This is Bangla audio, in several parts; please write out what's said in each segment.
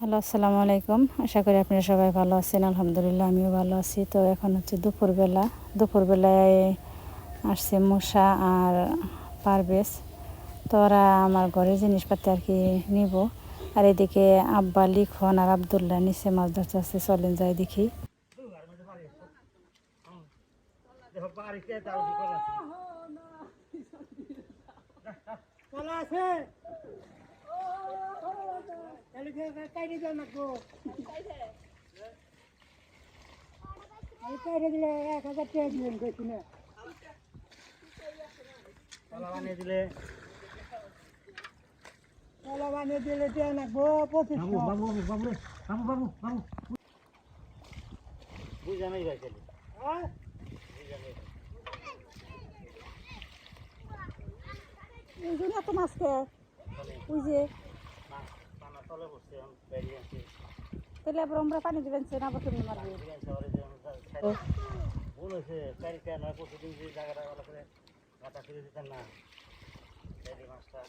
হ্যালো আসসালামু আলাইকুম। আশা করি আপনারা সবাই ভালো আছেন। আলহামদুলিল্লাহ আমিও ভালো আছি। তো এখন হচ্ছে দুপুরবেলা। দুপুরবেলায় আসছে মূষা আর পারভেজ। তো ওরা আমার ঘরের জিনিসপাতি আর কি নিব। আর এদিকে আব্বা লিখন আর আবদুল্লাহ নিচে মাছ ধরতে আসছে। চলেন যাই দেখি। আছে তাহলে কাইটে যাও না গো আমি কাইটে দিলে এক হাজার টাকা দিলেন কইছি না দিলে কলা বানিয়ে দিলে টাকা নাকবো পঁচিশ বাবু বাবু নাই ভাই চলে হ্যাঁ যে পানা তলে বসছে এখন বেরিয়ে আছে তাহলে আবার আমরা পানি দিবেন সে না কেমনি মারবে ভুল হয়েছে চারিটা নয় পরশু দিন যে জায়গাটা ভালো করে গাটা ফিরে দিতেন না বেরি মাছটা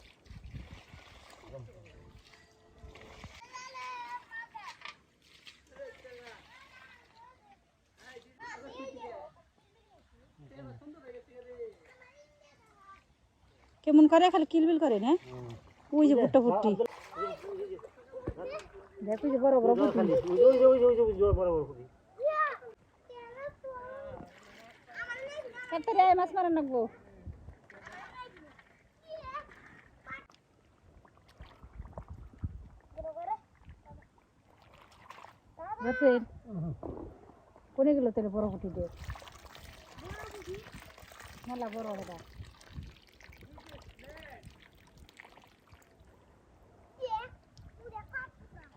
কেমন করে খালি কিলবিল করে না ওই যে ভুট্টা ভুট্টি দেখো যে বড় বড় জল খালি ওই যে ওই যে ওই যে ওই যে ওই যে বড় বড় পুরি কাটতে রে মাছ মারা নাকবো। বুঝছেন কোনে গেল তাহলে বড় মেলা বড় এটা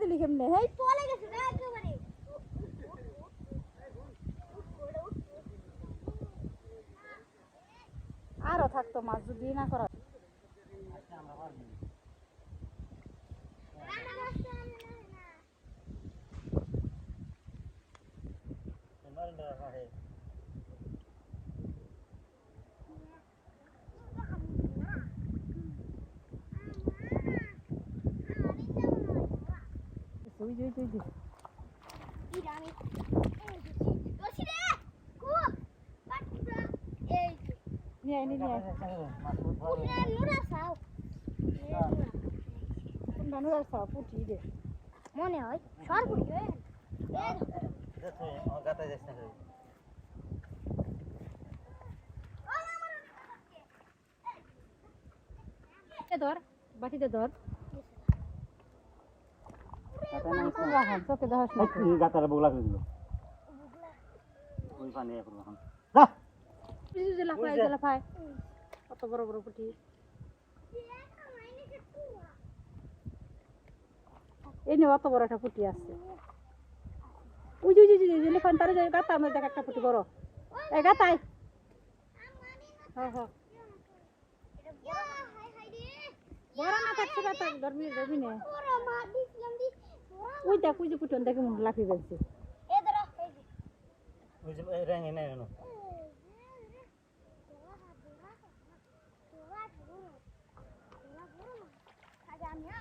দিলি কেমনে? আরও থাকতো মাছ যদি না করা ওই যে ওই যে, ওই যে নিয়ে আয় নিয়ে আয় কোনটা নুরার সাও পুটি দে মনে হয় সরপুরি গাতা যাস না এ ধর বাটিতে ধর গাতা নাই রাখান চোখে দেখাস না এই গাতাটা বগলা করে দিল ওই পানি এখন এখন যা এই যে লাফায় এই যে লাফায় কত বড় বড় পুটি এই নে অত বড় একটা পুটি আছে ওই যে ওই যে, ওই যে ওই যে লিখন তার যে গাতার মধ্যে দেখ একটা পুটি বড় এই গাতায় হ্যাঁ হ্যাঁ বড় না থাকছে গাতা ধরবি ধরবি নে ওই দেখ ওই যে পুটি দেখে মনে লাফিয়ে ফেলছে ওই যে এই রেঙে নেই কেন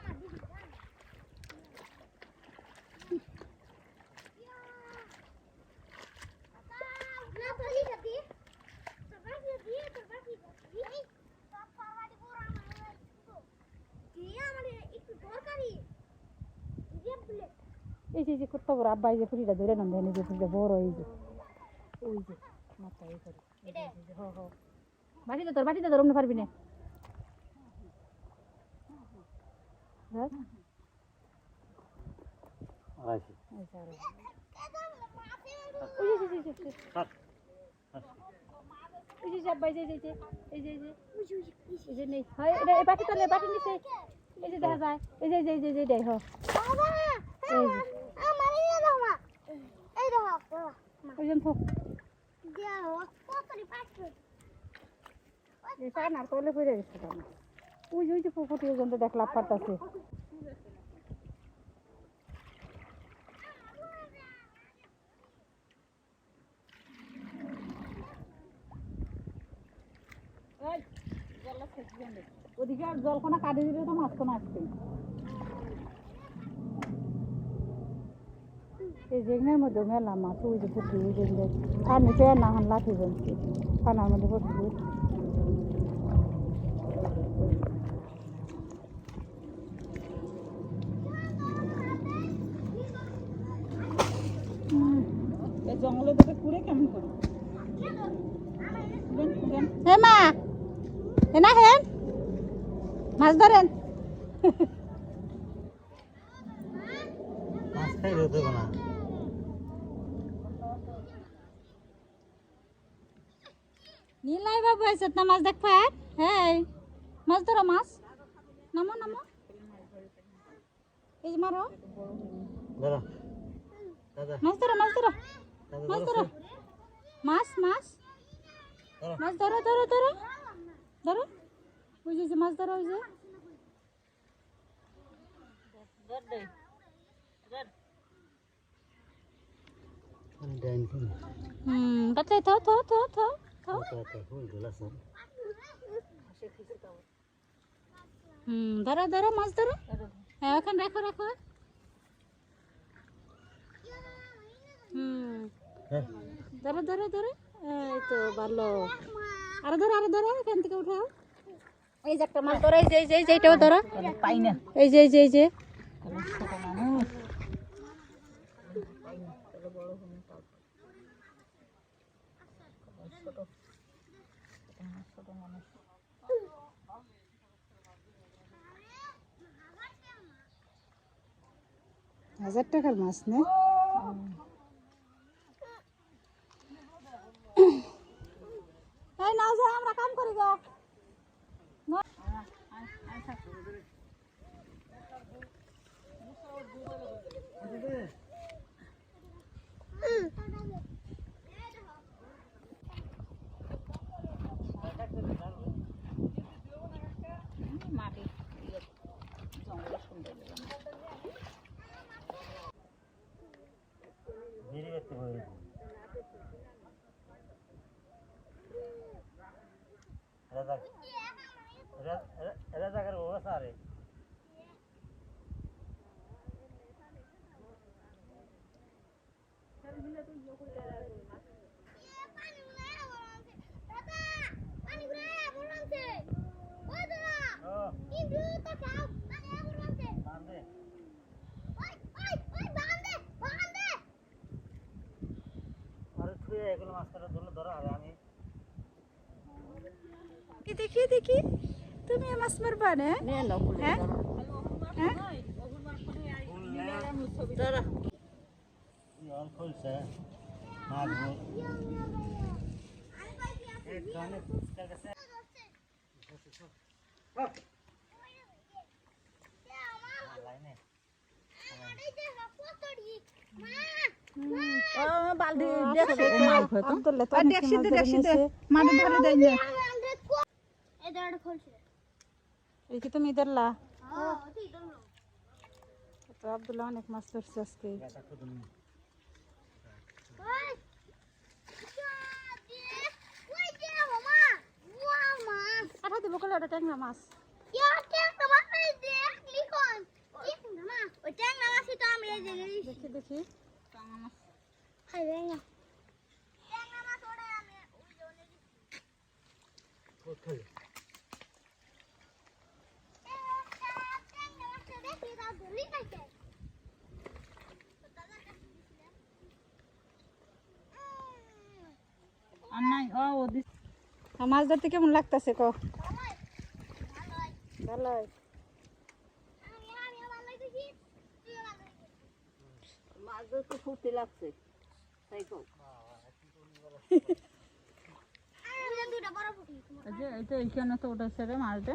এই যে যে কত বড় আব্বা এই যে পুটিটা ধরে নন দেন এই যে পুটিটা বড় এই যে ওই যে মাথা এই করে বাটিতে ধর বাটিতে ধর অমনি পারবি না হ্যাঁ এই যে হয় বাটি নিচে এই দেখা যায় এই যে এই যে এই যে এই যে দেখ এই কতরি নারকলে পড়ে গেছে তো ওই ওই যে পুকুরটি লাভ ওদিকে আর জল কোনা কাটি দিলে তো মাছ কোনা আসছে এই জেগনের মধ্যে মেলা মাছ ওই যে পুকুর ওই জন্য আর নিচে না হান লাঠি জমছে পানার মধ্যে পড়ছে জঙ্গলে দেখে কুড়ে কেমন করে? হে মা! এ না হেন? মাছ ধরেন। মাছ খাইলে দেবো না নীলাই বাবু আছে না মাছ দেখ পায় হ্যাঁ মাছ ধরো মাছ। নামো নামো। এই মারো। মাছ ধরো মাছ ধরো। মাছ ধরো মাছ মাছ। মাছ ধরো ধরো ধরো। ধরো। ওই যে- মাছ ধরো ওই যে। হুম বাচ্চাই থাও থাও থাও থাও। হুম ধরো ধরো মাছ ধরো। হ্যাঁ ওখানে রাখো রাখো। হুম। হ্যাঁ। ধরো ধরো ধরো এই তো ভালো আরও ধরো আরও ধরো এখান থেকে উঠাও। এই যে একটা মাছ ধরো এই যে এই যে এই যে এইটাও ধরো। পাই না এই যে এই যে এই যে। হাজার টাকার মাছ না। এই নাও যে আমরা কাম করি গো। ধীরে দেখতে পাবে রাজা রাজা করে বাবা সারে পানি ঘুরে বলছে ওই দাদা ও কিন্তু তো খাও পানি বলছে বান্দে ওই ওই ওই বাঁধে বাঁধে আরে তুই এগুলো মাছ কাটা ধরলে ধরো আরে আমি কি দেখি। তুমি মাছ মারবা না? হ্যাঁ? হ্যাঁ? জল খুলছে মাছ এই কানে ফুসকা গেছে লাইনে এই কি তুমি ধরলা তো আব্দুল্লাহ অনেক মাছ ধরছে আজকে গাটা খুদুন পাঠা দিব কলে ওটা ট্যাংরা মাছ দেখি দেখি কোথায় আর মাছ ধরতে কেমন লাগতেছে ক ভালো দুটা বড় ফুটি। এইটা এইখানে তো উঠেছে রে মাছটা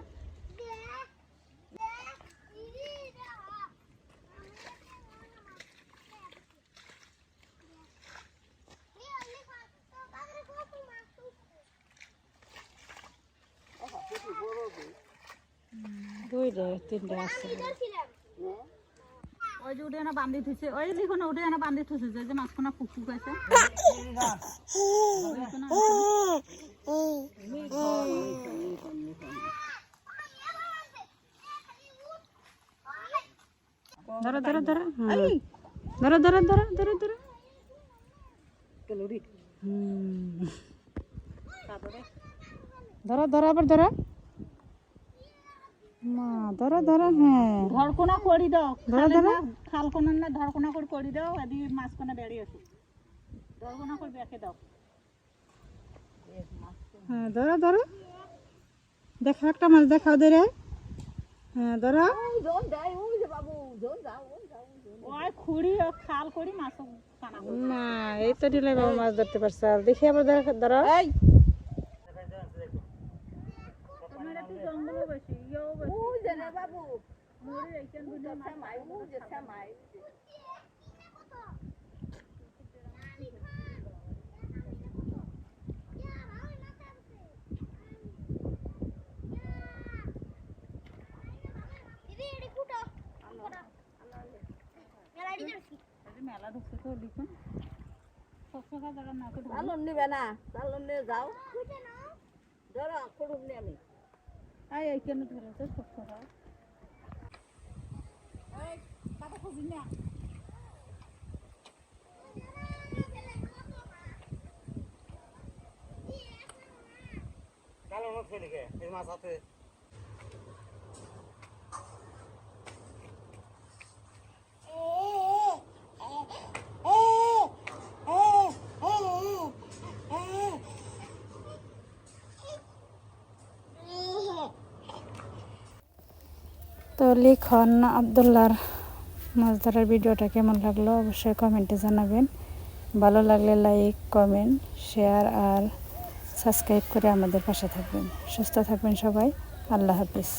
যে তিনটে আছে। ওই যে উঠে না বান্ধি থুছে ওই না উঠে না বান্ধি থুছে যে যে মাছখানা ফুক ফুক আছে। ধরো ধরো ধরো। ধরো ধরো ধরো ধরো ধরো। হুম। ধরো ধরো আবার ধরো। মা ধরো ধরো হ্যাঁ। ধরকোনা করি দাও। ধরো ধরো। খাল না ধরকোনা করে দাও আসো ধরকোনা করে বেঁকে দাও। হ্যাঁ ধরো ধরো। দেখো একটা মাছ দেখাও ধরে হ্যাঁ ধরো। ওই খুঁড়ি ও খাল করি মাছ কানা করি। না এই তো ঢিলে বাবা মাছ ধরতে পারছে। আর দেখি আবার ধরো বেশি বাবু। মরি এইখান মাছ দিদি এডি কুটো মেলা ঢুকছে তো লিখুন সবসময় জায়গা না তো চালন নিবে না চালন নিয়ে যাও। কুটে নাও। ধরো করুন নি আমি এই এইখানে ধরেছে সবসময় কাটা খুঁজি না কালো মাছ ফেলে গে এই মাছ হাতে তো লিখন আবদুল্লার মাছ ধরার ভিডিওটা কেমন লাগল অবশ্যই কমেন্টে জানাবেন। ভালো লাগলে লাইক, কমেন্ট, শেয়ার আর সাবস্ক্রাইব করে আমাদের পাশে থাকবেন। সুস্থ থাকবেন সবাই। আল্লাহ হাফিজ।